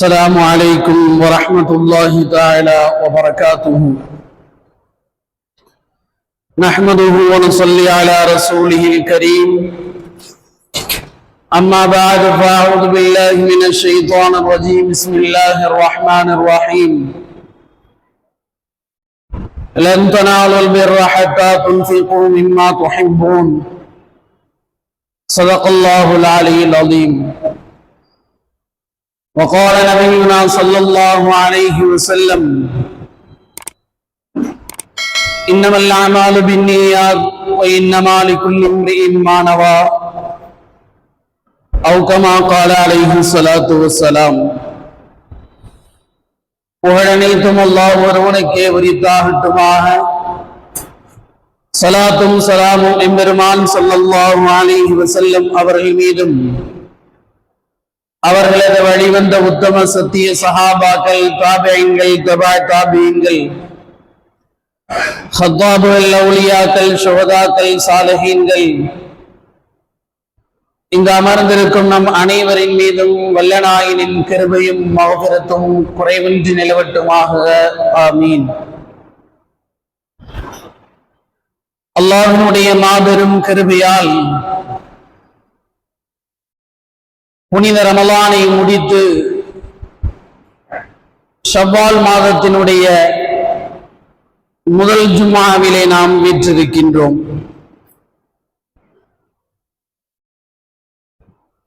السلام عليكم ورحمة الله تعالى وبركاته. نحمده ونصلي على رسوله الكريم. أما بعد فأعوذ بالله من الشيطان الرجيم. بسم الله الرحمن الرحيم. لن تنالوا البر حتى تنفقوا مما تحبون. صدق الله العلي العظيم. وقال نبينا صلى الله عليه وسلم إنما الأعمال بالنيات وإنما لكل امرئ ما نوى أو كما قال عليه الصلاة والسلام புகழனைத்தும் அல்லாஹ் ஒருவனுக்கே உரித்தாகட்டுமாக சலாத்தும் சலாமும் எம்பெருமான் ஸல்லல்லாஹு அலைஹி வஸல்லம் அவர்கள் மீதும் அவர்களது வழிவந்த உத்தம சத்திய சஹாபாக்கள் தாபியங்கள் தபா தாபியங்கள் ஹத்தாபுகள் அவுலியாக்கள் சுகதாக்கள் சாலஹீன்கள். இங்கு அமர்ந்திருக்கும் நம் அனைவரின் மீதும் வல்லநாயினின் கிருபையும் மௌகரத்தும் குறைவின்றி நிலவட்டுமாக. ஆமீன். அல்லாஹினுடைய மாபெரும் கிருபையால் புனித ரமலானை முடித்து ஷவ்வால் மாதத்தினுடைய முதல் ஜும்மாவிலே நாம் வீற்றிருக்கின்றோம்.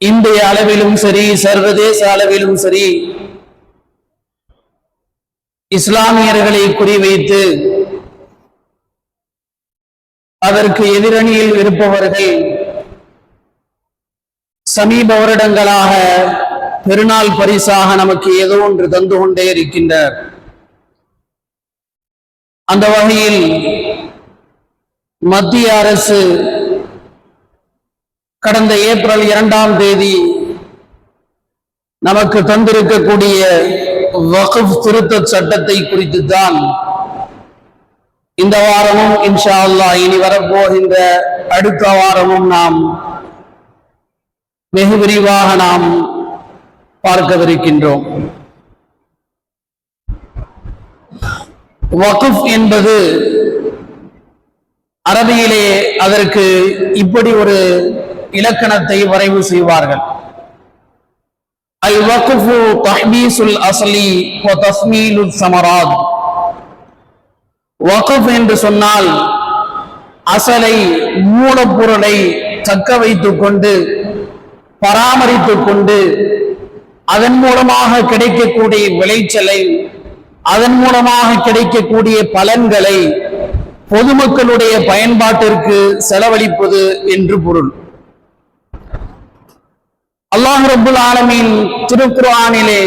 இந்திய அளவிலும் சரி சர்வதேச அளவிலும் சரி இஸ்லாமியர்களை குறிவைத்து அதற்கு எதிரணியில் இருப்பவர்கள் சமீப வருடங்களாக பெருநாள் பரிசாக நமக்கு ஏதோ ஒன்று தந்து கொண்டே இருக்கின்றார். அந்த வகையில் மத்திய அரசு கடந்த ஏப்ரல் இரண்டாம் தேதி நமக்கு தந்திருக்கக்கூடிய வகுப் திருத்த சட்டத்தை குறித்து தான் இந்த வாரமும் இன்ஷா அல்லா இனி வரப்போகின்ற அடுத்த வாரமும் நாம் வெகு விரிவாக நாம் பார்க்கவிருக்கின்றோம். வகுப் என்பது அரபியிலே அதற்கு இப்படி ஒரு இலக்கணத்தை வரைவு செய்வார்கள். அல் வகுஃபு தஹ்மீசுல் அசலி தஸ்மீலுல் சமராத். வகுப் என்று சொன்னால் அசலை மூலப்பொருளை தக்க வைத்துக் கொண்டு பராமரித்துக் கொண்டு அதன் மூலமாக கிடைக்கக்கூடிய விளைச்சலை அதன் மூலமாக கிடைக்கக்கூடிய பலன்களை பொதுமக்களுடைய பயன்பாட்டிற்கு செலவழிப்பது என்று பொருள். அல்லாஹ் ரபுல் ஆலமீன் திருக்குர்ஆனிலே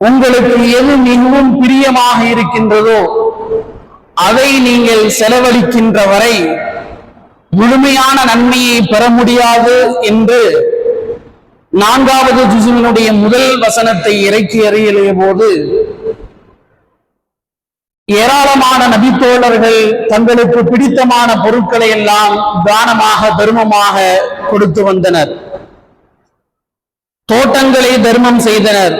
உங்களுக்கு எது மிகவும் பிரியமாக இருக்கின்றதோ அதை நீங்கள் செலவழிக்கின்ற வரை முழுமையான நன்மையை பெற முடியாது என்று நான்காவது ஜிசுவினுடைய முதல் வசனத்தை இறக்கி அறியலிய போது ஏராளமான நபித்தோழர்கள் தங்களுக்கு பிடித்தமான பொருட்களை எல்லாம் தானமாக தர்மமாக கொடுத்து வந்தனர். தோட்டங்களை தர்மம் செய்தனர்.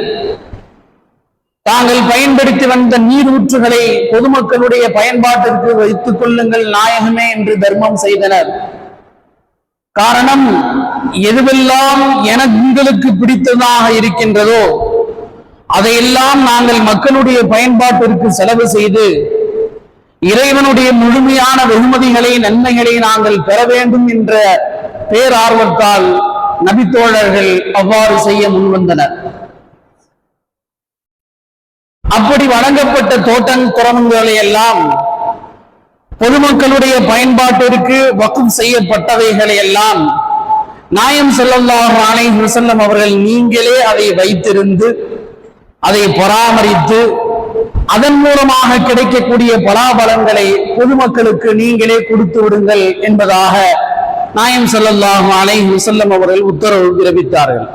தாங்கள் பயன்படுத்தி வந்த நீர் ஊற்றுகளை பொதுமக்களுடைய பயன்பாட்டிற்கு வைத்துக் கொள்ளுங்கள் நாயகமே என்று தர்மம் செய்தனர். காரணம் எதுவெல்லாம் எனக்கு பிடித்ததாக இருக்கின்றதோ அதையெல்லாம் நாங்கள் மக்களுடைய பயன்பாட்டிற்கு செலவு செய்து இறைவனுடைய முழுமையான வெகுமதிகளை நன்மைகளை நாங்கள் பெற வேண்டும் என்ற பேரார்வத்தால் நபித்தோழர்கள் அவ்வாறு செய்ய முன்வந்தனர். அப்படி வழங்கப்பட்ட தோட்டம் குரங்குகளை எல்லாம் பொதுமக்களுடைய பயன்பாட்டிற்கு வக்கும் செய்யப்பட்டவைகளை எல்லாம் நாயம் செல்லல்லாஹ் அலைஹி செல்லம் அவர்கள் நீங்களே அதை வைத்திருந்து அதை பராமரித்து அதன் மூலமாக கிடைக்கக்கூடிய பலாபலங்களை பொதுமக்களுக்கு நீங்களே கொடுத்து விடுங்கள் என்பதாக நாயம் செல்லல்லாஹு அலைஹி செல்லம் அவர்கள் உத்தரவு பிறப்பித்தார்கள்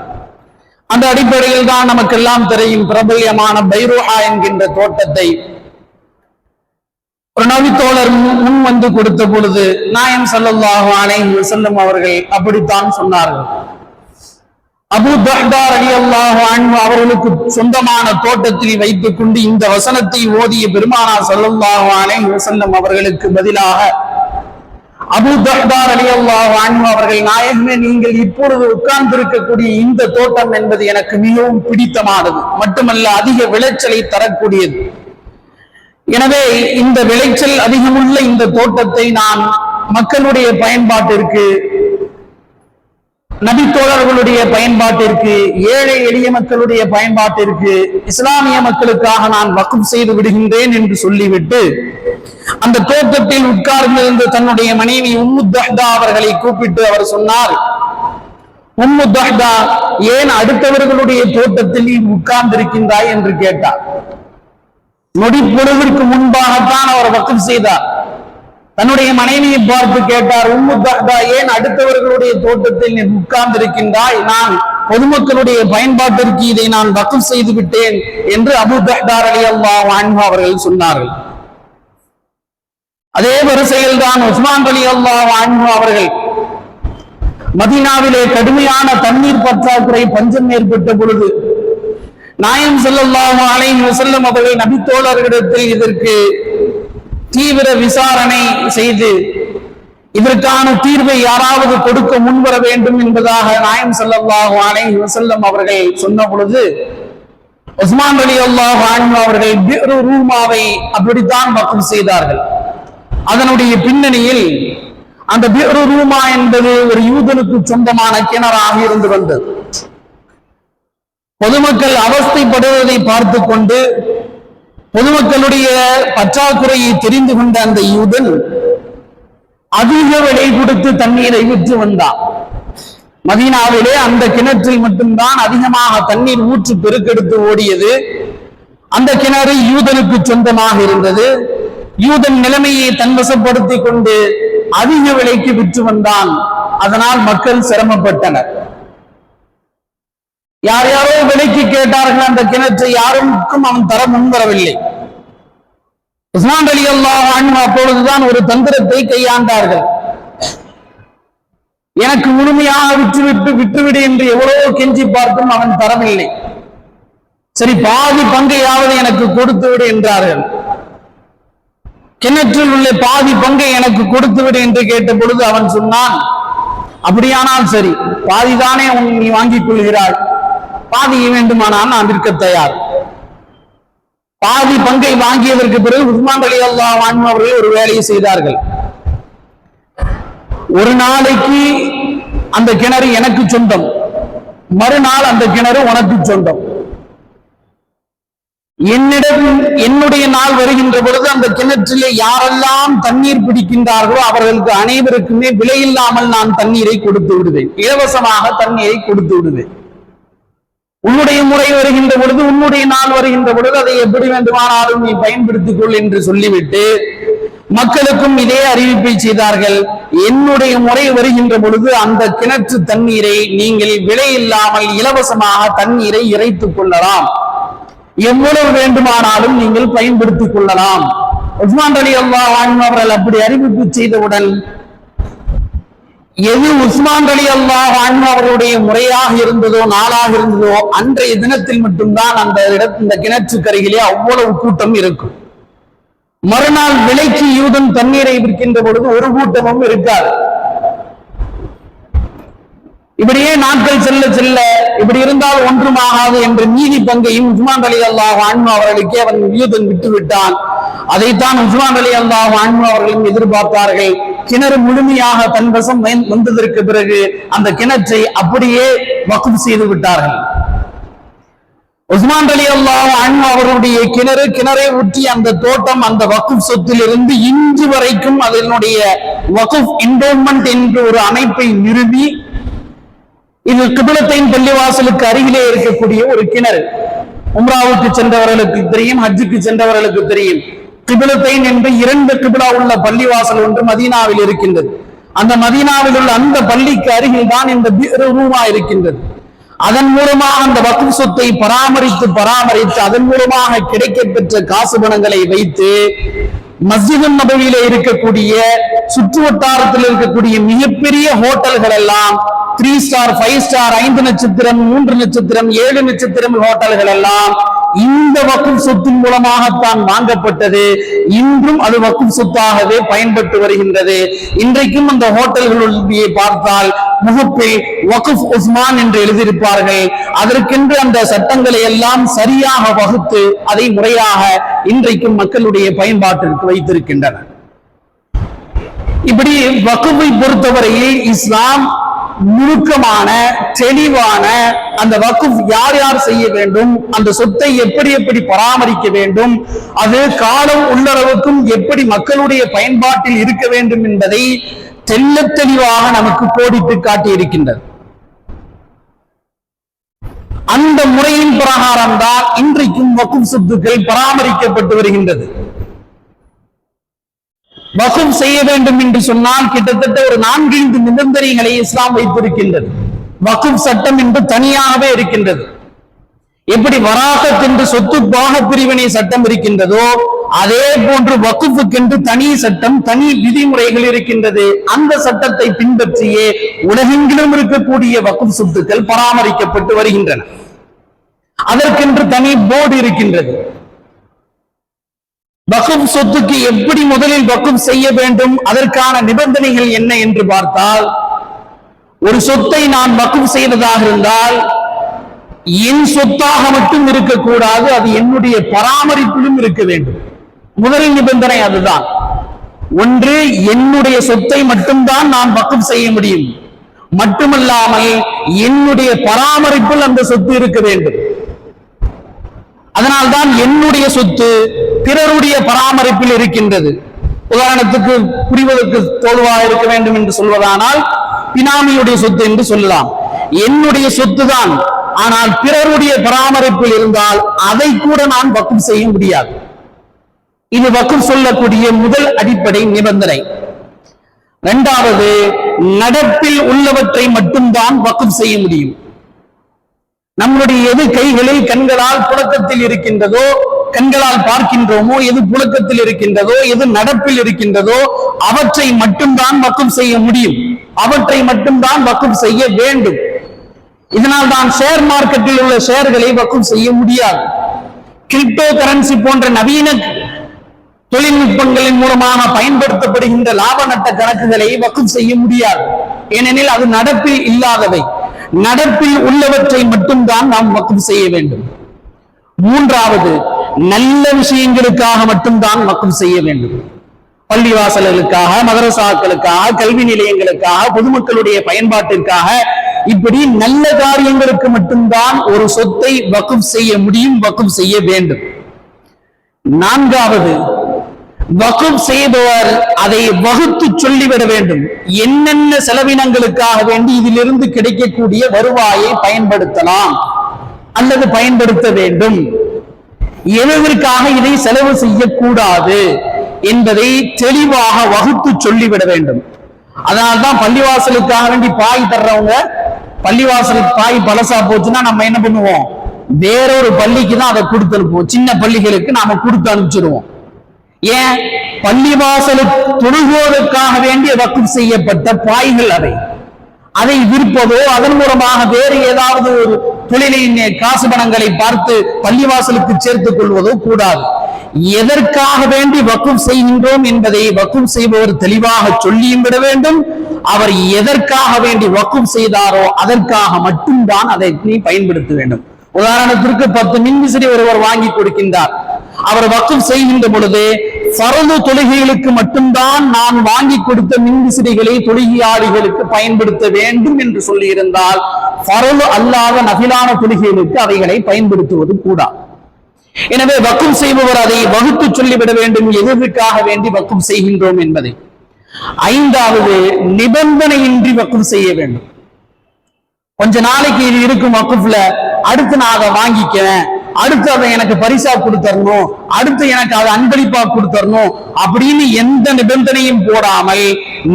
அந்த அடிப்படையில் தான் நமக்கெல்லாம் தெரியும் பிரபல்யமான பைரோஹா என்கின்ற தோட்டத்தை. ஒரு நபித்தோழர் முன் முன் வந்து கொடுத்த பொழுது நாயம் ஸல்லல்லாஹு அலைஹி செல்லும் அவர்கள் அப்படித்தான் சொன்னார்கள். அபு தஹ்தா ரலியல்லாஹு அன்ஹு அவர்களுக்கு சொந்தமான தோட்டத்தில் வைத்துக் கொண்டு இந்த வசனத்தை ஓதிய பெருமானா ஸல்லல்லாஹு அலைஹி அவர்களுக்கு பதிலாக அபு தஹ்தா ரலியல்லாஹு அன்ஹு அவர்கள் நாயகமே நீங்கள் இப்பொழுது உட்கார்ந்திருக்கக்கூடிய இந்த தோட்டம் என்பது எனக்கு மிகவும் பிடித்தமானது. மட்டுமல்ல அதிக விளைச்சலை தரக்கூடியது. எனவே இந்த விளைச்சல் அதிகமுள்ள இந்த தோட்டத்தை நான் மக்களுடைய பயன்பாட்டிற்கு நபித்தோழர்களுடைய பயன்பாட்டிற்கு ஏழை எளிய மக்களுடைய பயன்பாட்டிற்கு இஸ்லாமிய மக்களுக்காக நான் வக்கம் செய்து விடுகின்றேன் என்று சொல்லிவிட்டு அந்த தோட்டத்தில் உட்கார்ந்திருந்த தன்னுடைய மனைவி உம்மு தஹ்தா அவர்களை கூப்பிட்டு அவர் சொன்னார் உம்மு தஹ்தா ஏன் அடுத்தவர்களுடைய தோட்டத்தில் நீ உட்கார்ந்திருக்கின்றாய்? என்று கேட்டார். நொடி முன்பாகத்தான் அவர் வக்கம் செய்தார். தன்னுடைய மனைவியை பார்த்து கேட்டார் உம்மு தஹ்தா ஏன் அடுத்தவர்களுடைய தோட்டத்தில் நீ உட்கார்ந்திருக்கின்றாய். நான் பொதுமக்களுடைய பயன்பாட்டிற்கு இதை நான் வக்கம் செய்து விட்டேன் என்று அபு தஹ்தார் அலி அல்லா அன்ஹு அவர்கள் சொன்னார்கள். அதே வரிசையில் தான் உஸ்மான் அலி அல்லா அன்ஹு அவர்கள் மதீனாவிலே கடுமையான தண்ணீர் பற்றாக்குறை பஞ்சம் ஏற்பட்ட பொழுது நாயம் ஸல்லல்லாஹு அலை செல்லும் அவர்கள் நபித்தோழர்களிடத்தில் இதற்கு தீவிர விசாரணை செய்து இதற்கான தீர்வை யாராவது கொடுக்க முன்வர வேண்டும் என்பதாக நாயம் ஸல்லல்லாஹு அலைஹி வசல்லம் அவர்கள் சொன்ன பொழுது உஸ்மான் அலி அல்லாஹ் அவர்கள் ரூமாவை அப்படித்தான் மக்கள் செய்தார்கள். அதனுடைய பின்னணியில் அந்த பிர்ரு ரூமா என்பது ஒரு யூதனுக்கு சொந்தமான கிணறாக இருந்து வந்தது. பொதுமக்கள் அவஸ்தைப்படுவதை பார்த்து கொண்டு பொதுமக்களுடைய பற்றாக்குறையை தெரிந்து கொண்ட அந்த யூதன் அதிக விலை கொடுத்து தண்ணீரை விற்று வந்தான். மதீனாவிலே அந்த கிணற்றில் மட்டும்தான் அதிகமாக தண்ணீர் ஊற்று பெருக்கெடுத்து ஓடியது. அந்த கிணறு யூதனுக்கு சொந்தமாக இருந்தது. யூதன் நிலைமையை தன்வசப்படுத்திக் கொண்டு அதிக விலைக்கு விற்று வந்தான். அதனால் மக்கள் சிரமப்பட்டனர். யார் யாரோ விலைக்கு கேட்டார்கள் அந்த கிணற்றை யாருக்கும் அவன் தர முன்வரவில்லை. உஸ்மான் அலி அல்லாஹ் அப்பொழுதுதான் ஒரு தந்திரத்தை கையாண்டார்கள். எனக்கு முழுமையாக விற்றுவிட்டு விட்டுவிடு என்று எவ்வளவோ கெஞ்சி பார்த்தும் அவன் தரவில்லை. சரி பாதி பங்கையாவது எனக்கு கொடுத்து விடு என்றார்கள். கிணற்றில் உள்ள பாதி பங்கை எனக்கு கொடுத்து விடு என்று கேட்ட பொழுது அவன் சொன்னான் அப்படியானால் சரி பாதிதானே உன் நீ வாங்கிக் கொள்கிறாய். பாதியை வேண்டுமானால் நான் விற்க தயார். பாதி பங்கை வாங்கியதற்கு பிறகு உஸ்மான் அலி அல்லா அவர்கள் ஒரு வேலையை செய்தார்கள். ஒரு நாளைக்கு அந்த கிணறு எனக்கு சொந்தம். மறுநாள் அந்த கிணறு உனக்கு சொந்தம். என்னிடம் என்னுடைய நாள் வருகின்ற பொழுது அந்த கிணற்றிலே யாரெல்லாம் தண்ணீர் பிடிக்கின்றார்களோ அவர்களுக்கு அனைவருக்குமே விலையில்லாமல் நான் தண்ணீரை கொடுத்து விடுவேன். இலவசமாக தண்ணீரை கொடுத்து விடுவேன். உன்னுடைய முறை வருகின்ற பொழுது உன்னுடைய நாள் வருகின்ற பொழுது அதை எப்படி வேண்டுமானாலும் நீ பயன்படுத்திக் கொள் என்று சொல்லிவிட்டு மக்களுக்கும் இதே அறிவிப்பை செய்தார்கள். என்னுடைய முறை வருகின்ற பொழுது அந்த கிணற்று தண்ணீரை நீங்கள் விலை இல்லாமல் இலவசமாக தண்ணீரை இறைத்துக் கொள்ளலாம். எவ்வளவு வேண்டுமானாலும் நீங்கள் பயன்படுத்திக் கொள்ளலாம். உஸ்மான் அலி அல்லா அவர்கள் அப்படி அறிவிப்பு செய்தவுடன் எது உஸ்மான் அலி அல்லாஹ் அவர்களுடைய முறையாக இருந்ததோ நாளாக இருந்ததோ அன்றைய தினத்தில் மட்டும்தான் அந்த இடத்து இந்த கிணற்றுக்கரையிலே அவ்வளவு கூட்டம் இருக்கும். மறுநாள் விலைக்கு யூதன் தண்ணீரை விற்கின்ற பொழுது ஒரு கூட்டமும் இருக்காது. இப்படியே நாட்கள் செல்ல செல்ல இப்படி இருந்தால் ஒன்றும் ஆகாது என்ற நீதி பங்கையும் உஸ்மான் அலி அல்லாஹ் ஆன்மா அவர்களுக்கே அவன் யூதன் விட்டு விட்டான் அதைத்தான் உஸ்மான் அலி அல்லாஹ் ஆன்மா அவர்களும் எதிர்பார்த்தார்கள். கிணறு முழுமையாக தன் வசம் வந்ததற்கு பிறகு அந்த கிணற்றை அப்படியே வக்குப் செய்து விட்டார்கள். உஸ்மான் அலி அல்லாஹ் அவருடைய அவர்களுடைய கிணறு கிணறை ஊற்றி அந்த தோட்டம் அந்த வக்குப் சொத்திலிருந்து இன்று வரைக்கும் அதனுடைய வகுப் இன்டோன்மெண்ட் என்று ஒரு அமைப்பை நிறுவி இது கிபிலத்தையும் பள்ளிவாசலுக்கு அருகிலே இருக்கக்கூடிய ஒரு கிணறு. உம்ராவுக்கு சென்றவர்களுக்கு தெரியும் ஹஜ்ஜுக்கு சென்றவர்களுக்கு தெரியும். கிபிலத்தைன் என்று இரண்டு கிபிலா உள்ள பள்ளிவாசல் ஒன்று மதீனாவில் இருக்கின்றது. அந்த மதீனாவில் உள்ள அந்த பள்ளிக்கு அருகில் தான் இந்த ரூமா இருக்கின்றது. அதன் மூலமாக அந்த வக்கு சொத்தை பராமரித்து பராமரித்து அதன் மூலமாக கிடைக்கப்பெற்ற காசு பணங்களை வைத்து மஸ்ஜிது நபவியில இருக்கக்கூடிய சுற்று வட்டாரத்தில் இருக்கக்கூடிய மிகப்பெரிய ஹோட்டல்கள் எல்லாம் த்ரீ ஸ்டார் ஃபைவ் ஸ்டார் ஐந்து நட்சத்திரம் மூன்று நட்சத்திரம் ஏழு நட்சத்திரம் ஹோட்டல்கள் எல்லாம் இந்த வக்கும் சொத்தின் மூலமாகத்தான் வாங்கப்பட்டது. இன்றும் அது வக்கும் சொத்தாகவே பயன்பட்டு வருகின்றது. இன்றைக்கும் அந்த ஹோட்டல்களுடைய பார்த்தால் முகப்பில் வகுப் உஸ்மான் என்று எழுதியிருப்பார்கள். அதற்கென்று அந்த சட்டங்களை எல்லாம் சரியாக வகுத்து அதை முறையாக இன்றைக்கும் மக்களுடைய பயன்பாட்டிற்கு வைத்திருக்கின்றனர். இப்படி வகுப்பை பொறுத்தவரையில் இஸ்லாம் நுணுக்கமான தெளிவான அந்த வக்குப் யார் யார் செய்ய வேண்டும் அந்த சொத்தை எப்படி எப்படி பராமரிக்க வேண்டும் அது காலம் உள்ளளவுக்கும் எப்படி மக்களுடைய பயன்பாட்டில் இருக்க வேண்டும் என்பதை தெல்ல தெளிவாக நமக்கு கோடிட்டு காட்டியிருக்கின்றது. அந்த முறையின் பிரகாரம் தான் இன்றைக்கும் வக்குப் சொத்துக்கள் பராமரிக்கப்பட்டு வருகின்றது. வகுப் செய்ய வேண்டும் என்று சொன்னால் கிட்டத்தட்ட ஒரு நான்கைந்து நிபந்தனைகளை இஸ்லாம் வைத்திருக்கின்றது. வகுப் சட்டம் என்று தனியாகவே இருக்கின்றது. எப்படி வராகத் என்று சொத்து பாக பிரிவினை சட்டம் இருக்கின்றதோ அதே போன்று வக்குஃபுக்கென்று தனி சட்டம் தனி விதிமுறைகள் இருக்கின்றது. அந்த சட்டத்தை பின்பற்றியே உலகெங்கிலும் இருக்கக்கூடிய வகுப் சொத்துக்கள் பராமரிக்கப்பட்டு வருகின்றன. அதற்கென்று தனி போர்டு இருக்கின்றது. வகுப் சொத்துக்கு எப்படி முதலில் வகுப் செய்ய வேண்டும்? அதற்கான நிபந்தனைகள் என்ன என்று பார்த்தால் ஒரு சொத்தை நான் வகுப் செய்ததாக இருந்தால் என் சொத்தாக மட்டும் இருக்கக்கூடாது அது என்னுடைய பராமரிப்பிலும் இருக்க வேண்டும். முதலில் நிபந்தனை அதுதான். ஒன்று என்னுடைய சொத்தை மட்டும்தான் நான் வகுப் செய்ய முடியும். மட்டுமல்லாமல் என்னுடைய பராமரிப்பில் அந்த சொத்து இருக்க வேண்டும். அதனால்தான் என்னுடைய சொத்து பிறருடைய பராமரிப்பில் இருக்கின்றது. உதாரணத்துக்கு புரிவதற்கு தோல்வாக இருக்க வேண்டும் என்று சொல்வதானால் பினாமியுடைய சொத்து என்று சொல்லலாம். என்னுடைய சொத்து தான் ஆனால் பிறருடைய பராமரிப்பில் இருந்தால் அதை கூட நான் வக்கும் செய்ய முடியாது. இது வக்கம் சொல்லக்கூடிய முதல் அடிப்படை நிபந்தனை. இரண்டாவது நடப்பில் உள்ளவற்றை மட்டும்தான் வக்கம் செய்ய முடியும். நம்முடைய எது கைகளில் கண்களால் புழக்கத்தில் இருக்கின்றதோ கண்களால் பார்க்கின்றோமோ எது புழக்கத்தில் இருக்கின்றதோ எது நடப்பில் இருக்கின்றதோ அவற்றை மட்டும்தான் வக்கும் செய்ய முடியும். அவற்றை மட்டும்தான் வக்கம் செய்ய வேண்டும். இதனால் தான் ஷேர் மார்க்கெட்டில் உள்ள ஷேர்களை வக்கும் செய்ய முடியாது. கிரிப்டோ கரன்சி போன்ற நவீன தொழில்நுட்பங்களின் மூலமாக பயன்படுத்தப்படுகின்ற லாப நட்ட கணக்குகளை வக்கும் செய்ய முடியாது. ஏனெனில் அது நடப்பில் இல்லாதவை. நடப்பில் உள்ளவற்றை மட்டும்தான் நாம் வக்கம் செய்ய வேண்டும். மூன்றாவது நல்ல விஷயங்களுக்காக மட்டும்தான் மக்கள் செய்ய வேண்டும். பள்ளிவாசல்களுக்காக மதரசாக்களுக்காக கல்வி நிலையங்களுக்காக பொதுமக்களுடைய பயன்பாட்டிற்காக இப்படி நல்ல காரியங்களுக்கு மட்டும்தான் ஒரு சொத்தை வக்கும் செய்ய முடியும் வக்கும் செய்ய வேண்டும். நான்காவது வகுப் செய்பவர் அதை வகுத்து சொல்லிவிட வேண்டும். என்னென்ன செலவினங்களுக்காக வேண்டி இதிலிருந்து கிடைக்கக்கூடிய வருவாயை பயன்படுத்தலாம் அல்லது பயன்படுத்த வேண்டும். எதற்காக இதை செலவு செய்யக்கூடாது என்பதை தெளிவாக வகுத்து சொல்லிவிட வேண்டும். அதனால்தான் பள்ளிவாசலுக்காக வேண்டி பாய் தர்றவங்க பள்ளிவாசலுக்கு பாய் பழசா போச்சுன்னா நம்ம என்ன பண்ணுவோம்? வேறொரு பள்ளிக்கு தான் அதை கொடுத்து அனுப்புவோம் சின்ன பள்ளிகளுக்கு நாம கொடுத்து அனுப்பிச்சிடுவோம் ஏன்? பள்ளிவாசலுக்கு தொழுகுவதற்காக வேண்டிய வக்கு செய்யப்பட்ட பாய்கள் அவை. அதை விற்பதோ அதன் மூலமாக வேறு ஏதாவது ஒரு தொழிலின் காசு பணங்களை பார்த்து பள்ளிவாசலுக்கு சேர்த்துக் கொள்வதோ கூடாது. எதற்காக வேண்டி வக்கும் செய்கின்றோம் என்பதை வக்கும் செய்பவர் தெளிவாக சொல்லியும் விட வேண்டும். அவர் எதற்காக வேண்டி வக்கும் செய்தாரோ அதற்காக மட்டும்தான் அதை நீ பயன்படுத்த வேண்டும். உதாரணத்திற்கு பத்து மின்விசிறி ஒருவர் வாங்கி கொடுக்கின்றார். அவர் வக்கும் செய்கின்ற பொழுது பரது தொழுகைகளுக்கு மட்டும்தான் நான் வாங்கி கொடுத்த மின்விசிறிகளை தொழுகையாளிகளுக்கு பயன்படுத்த வேண்டும் என்று சொல்லியிருந்தால் பரது அல்லாத நகிலான தொழுகைகளுக்கு அவைகளை பயன்படுத்துவது கூடாது எனவே வக்கும் செய்பவர் அதை வகுத்து சொல்லிவிட வேண்டும் எதற்காக வேண்டி வக்கும் செய்கின்றோம் என்பதை. ஐந்தாவது நிபந்தனையின்றி வக்கும் செய்ய வேண்டும். கொஞ்ச நாளைக்கு இது இருக்கும் வக்குஃப்ல அடுத்து நான் அதை வாங்கிக்கிறேன். அடுத்து அதை எனக்கு பரிசா கொடுத்தரணும். அடுத்து எனக்கு அதை அன்பளிப்பா கொடுத்தரணும். அப்படின்னு எந்த நிபந்தனையும் போடாமல்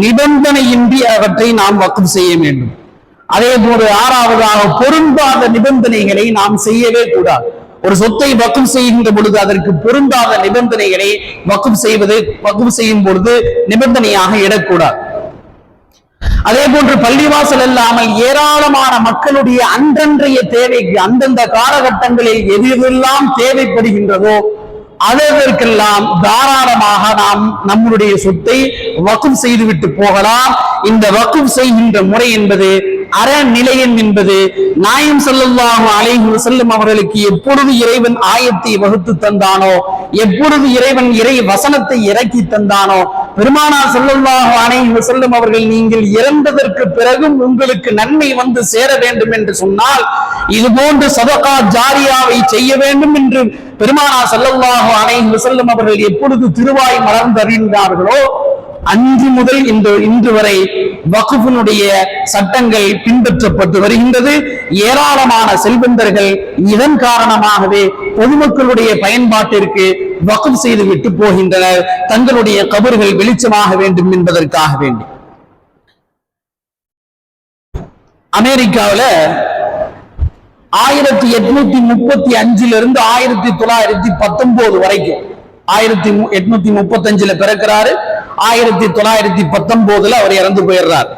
நிபந்தனையின்றி அவற்றை நாம் வக்கம் செய்ய வேண்டும். அதே போல ஆறாவதாக பொருந்தாத நிபந்தனைகளை நாம் செய்யவே கூடாது. ஒரு சொத்தை வக்கம் செய்கின்ற பொழுது அதற்கு பொருந்தாத நிபந்தனைகளை வக்கம் செய்வது வக்கம் செய்யும் பொழுது நிபந்தனையாக இடக்கூடாது அதே போன்று பள்ளிவாசல் இல்லாமல் ஏராளமான மக்களுடைய அன்றன்றைய தேவைக்கு அந்தந்த காலகட்டங்களில் எது தேவைப்படுகின்றதோ அதற்கெல்லாம் தாராளமாக நாம் நம்முடைய சொத்தை வக்குவ் செய்துவிட்டு போகலாம். இந்த வக்குவ் செய்கின்ற முறை என்பது அறநிலையம் என்பது நாயம் ஸல்லல்லாஹு அலைஹி செல்லும் அவர்களுக்கு எப்பொழுது இறைவன் ஆயத்தை வகுத்து தந்தானோ எப்பொழுது இறைவன் இறை வசனத்தை இறக்கி தந்தானோ பெருமானா ஸல்லல்லாஹு அணையும் செல்லும் அவர்கள் நீங்கள் இறந்ததற்கு பிறகும் உங்களுக்கு நன்மை வந்து சேர வேண்டும் என்று சொன்னால் இது போன்று சதகா ஜாரியாவை செய்ய வேண்டும் என்று பெருமானா ஸல்லல்லாஹு அணையும் செல்லும் அவர்கள் எப்பொழுது திருவாய் மலர்ந்தறிந்தார்களோ அன்று முதல் இந்த இன்று வரை வகுப்பினுடைய சட்டங்கள் பின்பற்றப்பட்டு வருகின்றது. ஏராளமான செல்வந்தர்கள் இதன் காரணமாகவே பொதுமக்களுடைய பயன்பாட்டிற்கு வகுப் செய்து விட்டு போகின்றனர். தங்களுடைய கபர்கள் வெளிச்சமாக வேண்டும் என்பதற்காக வேண்டி. அமெரிக்காவுல ஆயிரத்தி எட்நூத்தி முப்பத்தி அஞ்சுல இருந்து ஆயிரத்தி தொள்ளாயிரத்தி பத்தொன்பது வரைக்கும் ஆயிரத்தி எட்நூத்தி முப்பத்தி அஞ்சுல பிறக்கிறாரு. ஆயிரத்தி தொள்ளாயிரத்தி பத்தொன்பதுல அவர் இறந்து போயிடுறார்.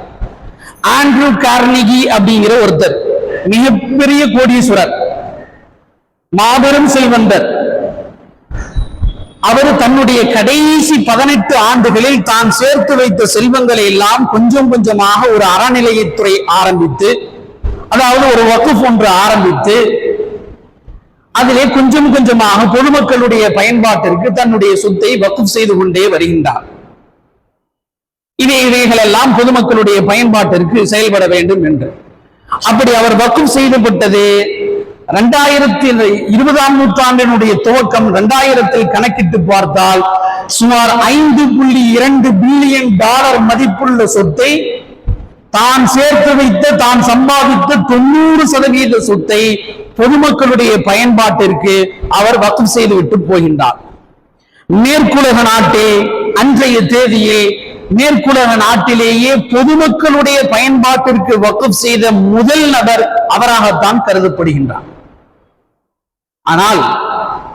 ஆண்ட்ரூ கார்னிகி அப்படிங்கிற ஒருத்தர் மிகப்பெரிய கோடீஸ்வரர் மாபெரும் செல்வந்தர். அவர் தன்னுடைய கடைசி பதினெட்டு ஆண்டுகளில் தான் சேர்த்து வைத்த செல்வங்களை எல்லாம் கொஞ்சம் கொஞ்சமாக ஒரு அறநிலையத்துறை ஆரம்பித்து அதாவது ஒரு வக்குப் ஒன்று ஆரம்பித்து அதிலே கொஞ்சம் கொஞ்சமாக பொதுமக்களுடைய பயன்பாட்டிற்கு தன்னுடைய சொத்தை வக்குப் செய்து கொண்டே வருகின்றார். இவை இவைகள் எல்லாம் பொதுமக்களுடைய பயன்பாட்டிற்கு செயல்பட வேண்டும் என்று. அப்படி அவர் வக்குப் செய்துபட்டது இரண்டாயிரத்தி இருபதாம் நூற்றாண்டினுடைய துவக்கம் இரண்டாயிரத்தில் கணக்கிட்டு பார்த்தால் சுமார் ஐந்து புள்ளி இரண்டு பில்லியன் டாலர் மதிப்புள்ள சொத்தை தான் சேர்த்து வைத்த தான் சம்பாதித்த தொண்ணூறு சதவீத சொத்தை பொதுமக்களுடைய பயன்பாட்டிற்கு அவர் வக்கம் செய்து விட்டு போகின்றார். மேற்குலக நாட்டே அன்றைய தேதியில் மேற்குலக நாட்டிலேயே பொதுமக்களுடைய பயன்பாட்டிற்கு வக்குப் செய்த முதல் நபர் அவராகத்தான் கருதப்படுகின்றார். ஆனால்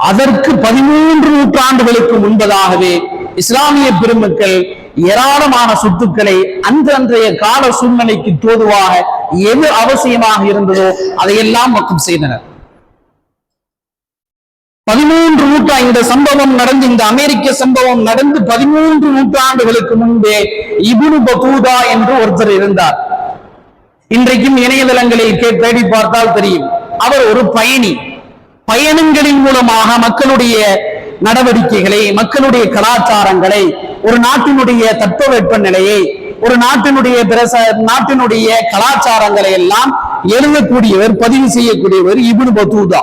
அதற்கு பதிமூன்று நூற்றாண்டுகளுக்கு முன்பதாகவே இஸ்லாமிய பெருமக்கள் ஏராளமான சொத்துக்களை அந்த அன்றைய கால சூழ்நிலைக்கு தோதுவாக எது அவசியமாக இருந்ததோ அதையெல்லாம் வக்கம் செய்தனர். பதிமூன்று நூற்றா இந்த சம்பவம் நடந்து இந்த அமெரிக்க சம்பவம் நடந்து பதிமூன்று நூற்றாண்டுகளுக்கு முன்பே இபுனு பதூதா என்று ஒருத்தர் இருந்தார். இன்றைக்கும் இணையதளங்களில் தேடி பார்த்தால் தெரியும். அவர் ஒரு பயணி. பயணங்களின் மூலமாக மக்களுடைய நடவடிக்கைகளை மக்களுடைய கலாச்சாரங்களை ஒரு நாட்டினுடைய தட்பவெப்ப நிலையை ஒரு நாட்டினுடைய பிரச நாட்டினுடைய கலாச்சாரங்களை எல்லாம் எழுதக்கூடியவர் பதிவு செய்யக்கூடியவர் இபுனு பத்தூதா.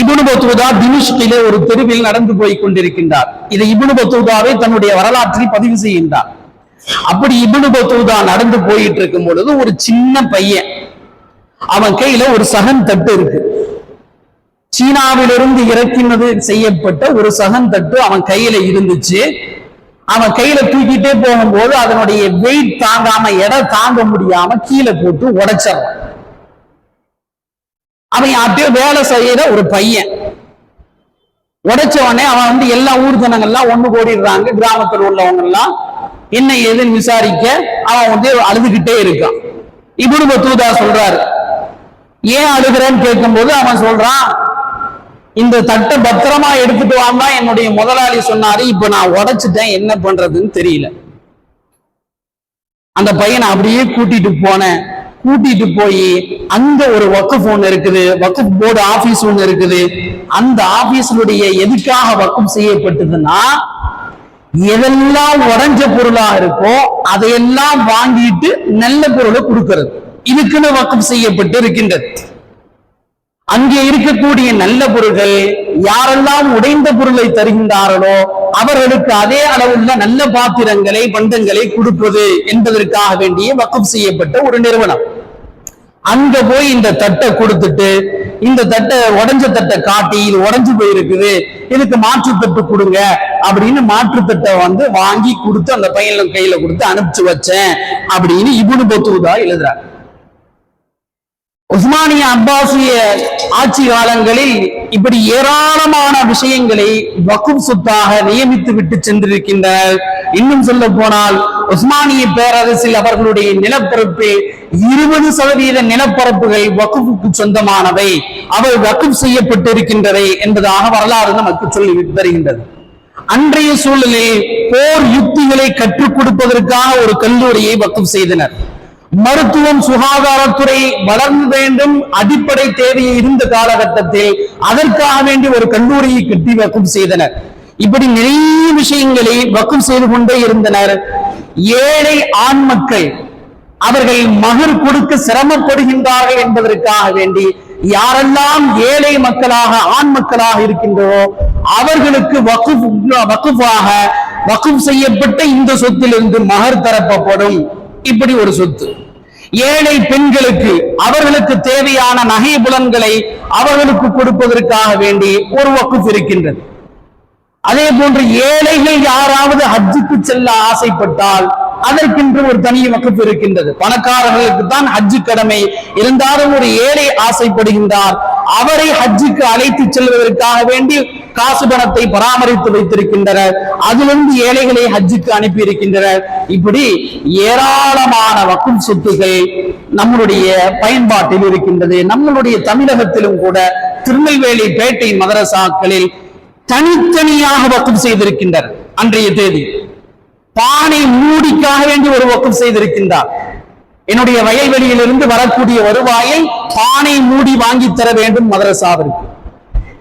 இபுனு பத்ருதா திமிஷ்கிலே ஒரு தெருவில் நடந்து போய் கொண்டிருக்கின்றார். இதை இபுனு பத்ருதாவை தன்னுடைய வரலாற்றில் பதிவு செய்கின்றார். அப்படி இபுனு பத்ருதா நடந்து போயிட்டு இருக்கும் பொழுது ஒரு சின்ன பையன் அவன் கையில ஒரு சகன் தட்டு இருக்கு. சீனாவிலிருந்து இறக்கினது செய்யப்பட்ட ஒரு சகன் தட்டு அவன் கையில இருந்துச்சு. அவன் கையில தூக்கிட்டே போகும்போது அதனுடைய வெயிட் தாங்காம எடை தாங்க முடியாம கீழே போட்டு உடைச்சிடறான். அவன் யார்கிட்டயோ வேலை செய்யற ஒரு பையன். உடைச்ச உடனே அவன் வந்து எல்லா ஊர் ஜனங்கள்லாம் ஒண்ணு கூடிடுறாங்க கிராமத்தில் உள்ளவங்க எல்லாம் என்ன ஏதுன்னு விசாரிக்க அவன் வந்து அழுதுகிட்டே இருக்கான். இப்னு தூதா சொல்றாரு. ஏன் அழுகிறேன்னு கேட்கும்போது அவன் சொல்றான் இந்த தட்டை பத்திரமா எடுத்துட்டு வாங்க என்னுடைய முதலாளி சொன்னாரு இப்ப நான் உடைச்சிட்டேன் என்ன பண்றதுன்னு தெரியல. அந்த பையனை அப்படியே கூட்டிட்டு போனேன். கூட்டிட்டு போய் அங்க ஒரு வக்கஃப் ஒன்று இருக்குது வக்கஃப் போர்டு ஆபீஸ் ஒன்று இருக்குது. அந்த ஆபீஸ்னுடைய எதுக்காக வக்கம் செய்யப்பட்டதுன்னா எதெல்லாம் உடைஞ்ச பொருளா இருக்கோ அதையெல்லாம் வாங்கிட்டு நல்ல பொருளை கொடுக்கிறது. இதுக்குன்னு வக்கம் செய்யப்பட்டு இருக்கின்றது. அங்கே இருக்கக்கூடிய நல்ல பொருள்கள் யாரெல்லாம் உடைந்த பொருளை தருகின்றார்களோ அவர்களுக்கு அதே அளவுள்ள நல்ல பாத்திரங்களை பண்டங்களை கொடுப்பது என்பதற்காக வேண்டிய வக்கம் செய்யப்பட்ட ஒரு நிறுவனம். அங்க போய் இந்த தட்டை கொடுத்துட்டு இந்த தட்டை உடைஞ்ச தட்டை காட்டி இது உடைஞ்சு போயிருக்குது இதுக்கு மாற்று தட்டு கொடுங்க அப்படின்னு மாற்று தட்டை வந்து வாங்கி கொடுத்து அந்த பையன் கையில கொடுத்து அனுப்பிச்சு வச்சேன் அப்படின்னு இபுனு பத்துவதா எழுதுறாரு. உஸ்மானிய அப்பாசிய ஆட்சி காலங்களில் இப்படி ஏராளமான விஷயங்களை வக்கும் சொத்தாக நியமித்து விட்டு சென்றிருக்கின்றனர் இன்னும் சொல்ல போனால் உஸ்மானிய பேரரசில் அவர்களுடைய நிலப்பரப்பில் இருபது சதவீத நிலப்பரப்புகள் வகுப்புக்கு சொந்தமானவை. அவை வகுப் செய்யப்பட்டிருக்கின்றவை என்பதாக வரலாறு நமக்கு சொல்லி வருகின்றது. அன்றைய சூழலில் போர் யுக்திகளை கற்றுக் கொடுப்பதற்காக ஒரு கல்லூரியை வக்குப் செய்தனர். மருத்துவம் சுகாதாரத்துறை வளர்ந்து வேண்டும். அடிப்படை தேவையை இருந்த காலகட்டத்தில் அதற்காக வேண்டி ஒரு கல்லூரியை கட்டி வக்குப் செய்தனர். இப்படி நிறைய விஷயங்களை வக்குப் செய்து கொண்டே இருந்தனர். ஏழை ஆண் மக்கள் அவர்கள் மகர் கொடுக்க சிரமப்படுகின்றார்கள் என்பதற்காக வேண்டி யாரெல்லாம் ஏழை மக்களாக ஆண் மக்களாக இருக்கின்றதோ அவர்களுக்கு வக்குப் வக்குஃபாக வக்குஃப் செய்யப்பட்ட இந்த சொத்திலிருந்து மகர் தரப்படும் இப்படி ஒரு சொத்து. ஏழை பெண்களுக்கு அவர்களுக்கு தேவையான நகை புலன்களை அவர்களுக்கு கொடுப்பதற்காக வேண்டி ஒரு வக்குப் இருக்கின்றது. அதே போன்று ஏழைகள் யாராவது ஹஜ்ஜுக்கு செல்ல ஆசைப்பட்டால் அதற்கென்று ஒரு தனி வகுப்பு இருக்கின்றது. பணக்காரர்களுக்கு தான் ஹஜ்ஜு கடமை. இருந்தாலும் ஒரு ஏழை ஆசைப்படுகின்றார். அவரை ஹஜ்ஜுக்கு அழைத்து செல்வதற்காக வேண்டி காசு பணத்தை பராமரித்து வைத்திருக்கின்றனர் அதிலிருந்து ஏழைகளை ஹஜ்ஜுக்கு அனுப்பி இருக்கின்றனர் இப்படி ஏராளமான வக்கும் சொத்துக்கள் நம்மளுடைய பயன்பாட்டில் இருக்கின்றது. நம்மளுடைய தமிழகத்திலும் கூட திருநெல்வேலி பேட்டை மதரசாக்களில் தனித்தனியாக வக்கம் செய்திருக்கின்றனர். அன்றைய தேதி. பானை மூடிக்காக வேண்டி ஒரு வக்கம் செய்திருக்கின்றார். என்னுடைய வயல்வெளியிலிருந்து வரக்கூடிய வருவாயை பானை மூடி வாங்கி தர வேண்டும் மதரசாவிற்கு.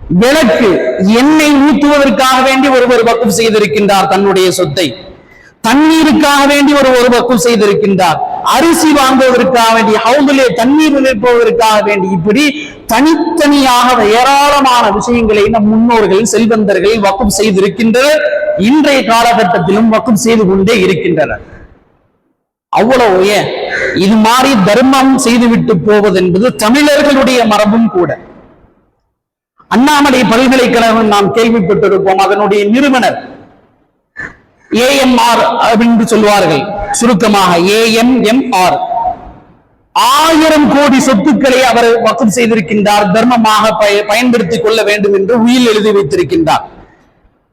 விளக்கு எண்ணெய் ஊற்றுவதற்காக வேண்டி ஒருவர் வக்கம் செய்திருக்கின்றார் தன்னுடைய சொத்தை. தண்ணீருக்காக வேண்டி ஒரு ஒரு வக்கம் செய்திருக்கின்றார். அரிசி வாங்குவதற்காக வேண்டி ஹவுதிலே தண்ணீர் நிற்பதற்காக வேண்டி இப்படி தனித்தனியாக ஏராளமான விஷயங்களை நம் முன்னோர்கள் செல்வந்தர்கள் வக்கம் செய்திருக்கின்றனர். இன்றைய காலகட்டத்திலும் வக்கம் செய்து கொண்டே இருக்கின்றனர். அவ்வளவு ஏன்? இது மாதிரி தர்மம் செய்துவிட்டு போவது என்பது தமிழர்களுடைய மரபும் கூட. அண்ணாமலை பல்கலைக்கழகம் நாம் கேள்விப்பட்டிருப்போம் அதனுடைய நிறுவனர் ஏஎம்ஆர் என்று சொல்வார்கள். சுருக்கமாக ஏஎம்எம்ஆர் ஆயிரம் கோடி சொத்துக்களை அவர் வக்கம் செய்திருக்கின்றார் தர்மமாக பய- பயன்படுத்திக் கொள்ள வேண்டும் என்று உயில் எழுதி வைத்திருக்கின்றார்.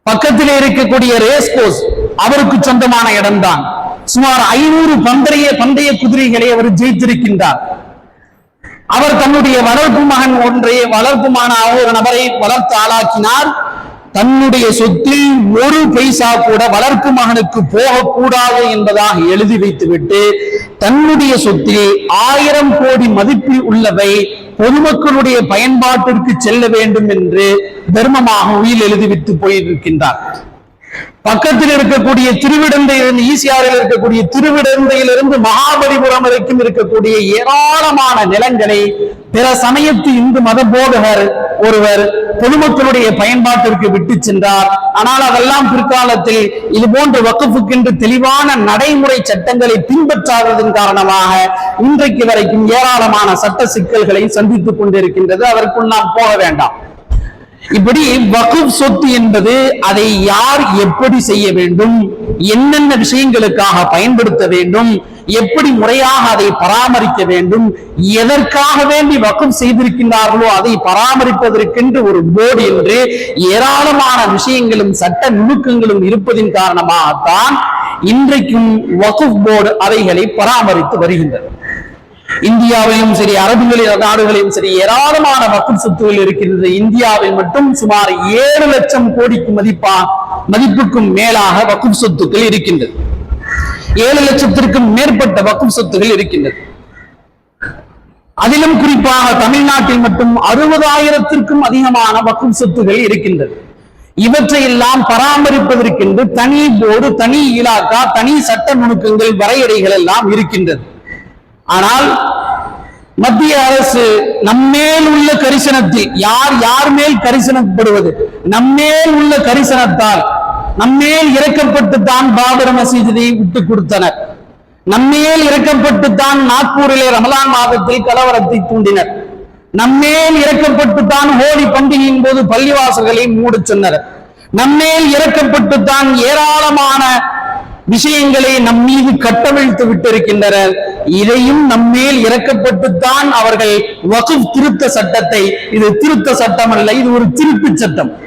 பக்கத்திலே இருக்கக்கூடிய ரேஸ் கோர்ஸ் அவருக்கு சொந்தமான இடம்தான். சுமார் ஐநூறு பந்தய பந்தய குதிரைகளை அவர் ஜெயித்திருக்கின்றார். அவர் தன்னுடைய வளர்ப்பு மகன் ஒன்றை வளர்ப்புமான ஒரு நபரை வளர்த்து ஆளாக்கினார். தன்னுடைய சொத்தில் ஒரு பைசா கூட வளர்ப்பு மகனுக்கு போகக்கூடாது என்பதாக எழுதி வைத்துவிட்டு தன்னுடைய சொத்தில் ஆயிரம் கோடி மதிப்பில் உள்ளவை பொதுமக்களுடைய பயன்பாட்டிற்கு செல்ல வேண்டும் என்று தர்மமாக உயில் எழுதி போயிருக்கின்றார். பக்கத்தில் இருக்கக்கூடிய திருவிடந்தையிலிருந்து ஈசியாரில் இருக்கக்கூடிய திருவிடந்தையிலிருந்து மகாபலிபுரம் வரைக்கும் இருக்கக்கூடிய ஏராளமான நிலங்களை பிற சமயத்து இந்து மத போதகர் ஒருவர் பொதுமக்களுடைய பயன்பாட்டிற்கு விட்டு சென்றார். ஆனால் அதெல்லாம் பிற்காலத்தில் இது போன்ற வக்குஃபுக்கென்று தெளிவான நடைமுறை சட்டங்களை பின்பற்றாததன் காரணமாக இன்றைக்கு வரைக்கும் ஏராளமான சட்ட சிக்கல்களை சந்தித்துக் கொண்டிருக்கின்றது. அதற்குள் நாம் போக வேண்டாம். இப்படி வகுப் சொத்து என்பது அதை யார் எப்படி செய்ய வேண்டும்? என்னென்ன விஷயங்களுக்காக பயன்படுத்த வேண்டும்? எப்படி முறையாக அதை பராமரிக்க வேண்டும்? எதற்காக வேண்டி வக்கம் செய்திருக்கின்றார்களோ அதை பராமரிப்பதற்கென்று ஒரு போர்டு என்று ஏராளமான விஷயங்களும் சட்ட நுணுக்கங்களும் இருப்பதின் காரணமாகத்தான் இன்றைக்கும் வகுப் போர்டு அவைகளை பராமரித்து வருகின்றது. இந்தியாவிலும் சரி அரபுகளின் நாடுகளிலும் சரி ஏராளமான வக்கும் சொத்துகள் இருக்கின்றது இந்தியாவில் மட்டும் சுமார் ஏழு லட்சம் கோடிக்கு மதிப்பா மதிப்புக்கும் மேலாக வக்கும் சொத்துக்கள் இருக்கின்றது. ஏழு லட்சத்திற்கும் மேற்பட்ட வக்கும் சொத்துகள் இருக்கின்றது. அதிலும் குறிப்பாக தமிழ்நாட்டில் மட்டும் அறுபதாயிரத்திற்கும் அதிகமான வக்கும் சொத்துகள் இருக்கின்றது. இவற்றையெல்லாம் பராமரிப்பதற்கென்று தனி போர்டு தனி இலாக்கா தனி சட்ட நுணுக்கங்கள் வரையறைகள் எல்லாம் இருக்கின்றது. ஆனால் மத்திய அரசு நம்மேல் உள்ள கரிசனத்தில் யார் யார் மேல் கரிசனப்படுவது? நம்மேல் உள்ள கரிசனத்தால் நம்மேல் இறக்கப்பட்டு தான் பாபர் மசீதியை விட்டு கொடுத்தனர். நம்மேல் இறக்கப்பட்டு தான் நாக்பூரிலே ரமலான் மாதத்தில் கலவரத்தை தூண்டினர். நம்மேல் இறக்கப்பட்டு தான் ஹோலி பண்டிகையின் போது பள்ளிவாசல்களை மூடச் சொன்னனர். நம்மேல் இறக்கப்பட்டு தான் ஏராளமான விஷயங்களை நம் மீது கட்டவிழ்த்து விட்டிருக்கின்றனர். இதையும் நம்மேல் இறக்கப்பட்டுத்தான் அவர்கள் வகுப் திருத்த சட்டத்தை இது திருத்த சட்டம் அல்ல இது ஒரு திருப்பு சட்டம்.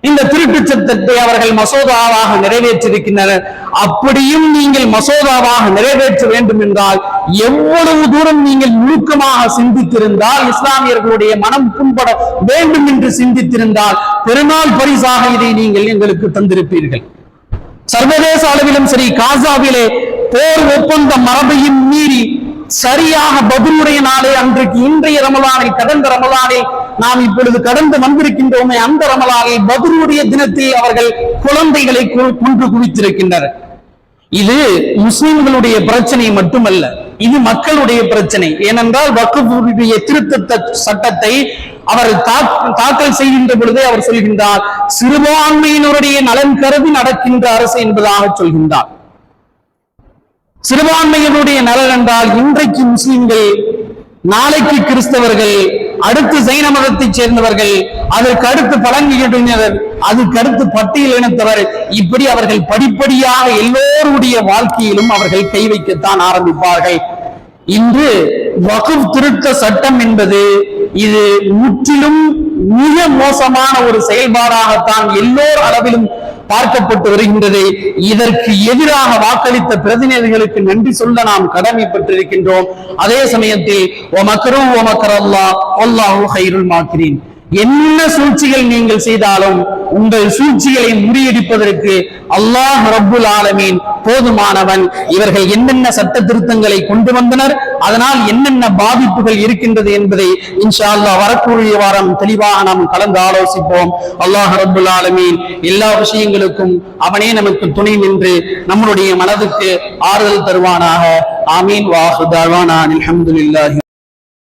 இந்த திருட்டு சட்டத்தை அவர்கள் மசோதாவாக நிறைவேற்றிருக்கின்றனர். அப்படியும் நீங்கள் மசோதாவாக நிறைவேற்ற வேண்டும் என்றால் எவ்வளவு தூரம் நீங்கள் நுணுக்கமாக சிந்தித்திருந்தால் இஸ்லாமியர்களுடைய மனம் புண்பட வேண்டும் என்று சிந்தித்திருந்தால் பெருநாள் பரிசாக இதை நீங்கள் எங்களுக்கு தந்திருப்பீர்கள். சர்வதேச அளவிலும் சரி காசாவிலே போர் ஒப்பந்த மரபையும் மீறி சரியாக பதிலுடைய நாளே அன்றைக்கு இன்றைய ரமலானில் கடந்த ரமலானில் நாம் இப்பொழுது கடந்து வந்திருக்கின்றோமே அந்த ரமலானில் பதிலுடைய தினத்தில் அவர்கள் குழந்தைகளை கொன்று குவித்திருக்கின்றனர். இது முஸ்லிம்களுடைய பிரச்சனை மட்டுமல்ல. இது மக்களுடைய பிரச்சனை. ஏனென்றால் வக்குஃபுடைய திருத்த சட்டத்தை அவர் தாக்கல் செய்கின்ற பொழுதே அவர் சொல்கின்றார் சிறுபான்மையினருடைய நலன் கருதி நடக்கின்ற அரசு என்பதாக சொல்கின்றார். சிறுபான்மையினுடைய நலன் என்றால் இன்றைக்கு முஸ்லிம்கள் நாளைக்கு கிறிஸ்தவர்கள் அடுத்து ஜைன மதத்தைச் சேர்ந்தவர்கள் அதற்கு அடுத்து பழங்குடியினர் அதுக்கு அடுத்து பட்டியல் இனத்தவர் இப்படி அவர்கள் படிப்படியாக எல்லோருடைய வாழ்க்கையிலும் அவர்கள் கை வைக்கத்தான் ஆரம்பிப்பார்கள். இன்று வகுப் திருத்த சட்டம் என்பது இது முற்றிலும் மிக மோசமான ஒரு செயல்பாடாகத்தான் எல்லோர் அளவிலும் பார்க்கப்பட்டு வருகின்றது. இதற்கு எதிராக வாக்களித்த பிரதிநிதிகளுக்கு நன்றி சொல்ல நாம் கடமைப்பட்டிருக்கின்றோம். அதே சமயத்தில் ஓ ஒமக்கரல்லா ஓ ஹைருல் மாக்கிறேன் என்ன சூழ்ச்சிகள் நீங்கள் செய்தாலும் உங்கள் சூழ்ச்சிகளை முறியடிப்பதற்கு அல்லாஹ் ரப்புல் ஆலமீன் போதுமானவன். இவர்கள் என்னென்ன சட்ட திருத்தங்களை கொண்டு வந்தனர் அதனால் என்னென்ன பாதிப்புகள் இருக்கின்றது என்பதை இன்ஷா அல்லாஹ் வரக்கூடிய வாரம் தெளிவாக நாம் கலந்து ஆலோசிப்போம். அல்லாஹ் ரபுல் ஆலமீன் எல்லா விஷயங்களுக்கும் அவனே நமக்கு துணை நின்று நம்மளுடைய மனதுக்கு ஆறுதல் தருவானாக. ஆமீன். வாஹு தாழ்வானான் அலமதுல்லாஹி